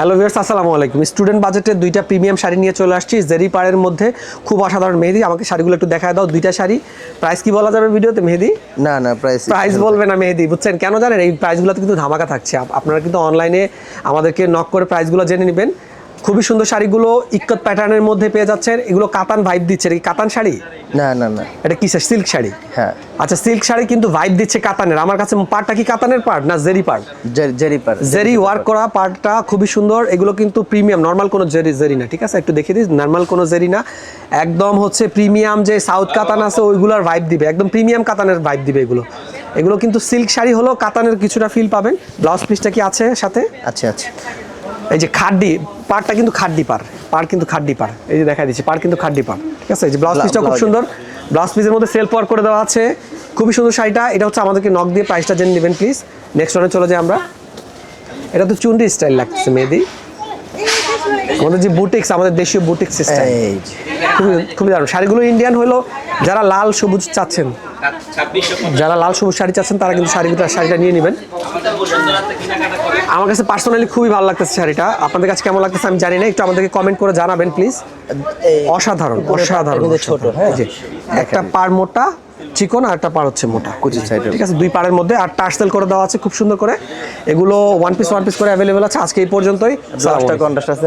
Hello viewers আসসালামু আলাইকুম। Student বাজেটে দুইটা প্রিমিয়াম শাড়ি নিয়ে চলে আসছি। জেরি পাড়ের মধ্যে খুব অসাধারণ মেহেদি। আমাকে শাড়িগুলো একটু দেখায় দাও দুইটা শাড়ি। প্রাইস কি বলা যাবে ভিডিওতে মেহেদি? না না প্রাইস প্রাইস বলবে না মেহেদি বুঝছেন? কেন জানেন এই প্রাইসগুলোতে কিন্তু ধামাকা থাকছে। আপনারা কিন্তু অনলাইনে আমাদেরকে নক করে প্রাইসগুলো জেনে নেবেন। খুবই সুন্দর শাড়িগুলো ইক্কত প্যাটার্নের মধ্যে পেয়ে যাচ্ছেন। এগুলো কাতান ভাইব দিচ্ছে কি কাতান শাড়ি? না না না। এটা কিসের সিল্ক শাড়ি? হ্যাঁ। আচ্ছা সিল্ক শাড়ি কিন্তু ভাইব দিচ্ছে কাতানের। আমার কাছে পার্টটা কি কাতানের পার্ট না জেরি পার্ট জেরি- পার জেরি ওয়ার্ক করা পার্টটা খুবই সুন্দর। এগুলো কিন্তু প্রিমিয়াম নর্মাল কোনো জেরি জেরি না ঠিক আছে? একটু দেখিয়ে দিই নর্মাল কোনো জেরি না। একদম হচ্ছে প্রিমিয়াম যে সাউথ কাতান আছে ওইগুলোর ভাইব দিবে। একদম প্রিমিয়াম কাতানের ভাইব দিবে এগুলো। এগুলো কিন্তু সিল্ক শাড়ি হলো কাতানের কিছুটা ফিল পাবেন। ব্লাউজ পিসটা কি আছে সাথে? আচ্ছা আচ্ছা এই যে খাড্ডি পাড়টা কিন্তু খাড্ডি পার পার কিন্তু খাড্ডি পার এই যে দেখা দিচ্ছে পার কিন্তু খাড্ডি পার ঠিক আছে? এই যে ব্লাউজ ব্লা- পিসটা খুব সুন্দর। ব্লাউজ পিসের মধ্যে সেলফ ওয়ার্ক করে দেওয়া আছে। খুবই সুন্দর শাড়িটা। এটা হচ্ছে আমাদেরকে নক দিয়ে প্রাইসটা জেনে নেবেন প্লিজ নেক্সট ওয়ানে চলে যাই আমরা। এটা তো চুন্ডি স্টাইল লাগছে মেহেদি। আমাদের যে বুটিক্স আমাদের দেশীয় এই যে। খুবই খুবই দারুণ শাড়িগুলো ইন্ডিয়ান হলো যারা লাল সবুজ চাচ্ছেন যারা লাল সবুজ শাড়ি চাচ্ছেন তারা কিন্তু শাড়িটা শাড়িটা নিয়ে নেবেন। আমার কাছে পার্সোনালি খুবই ভালো লাগতেছে শাড়িটা। আপনাদের কাছে কেমন লাগতেছে আমি জানি না একটু আমাদেরকে কমেন্ট করে জানাবেন প্লিজ অসাধারণ অসাধারণ ছোট, হ্যাঁ? একটা পার মোটা চিকন আর একটা পার হচ্ছে মোটা। কুচির side এর। ঠিক আছে দুই পাড়ের মধ্যে আর টার্সেল করে দেওয়া আছে খুব সুন্দর করে। এগুলো ওয়ান পিস ওয়ান পিস করে অ্যাভেলেবেল আছে। আজকে এই পর্যন্তই। কন্ট্রাস্ট আছে।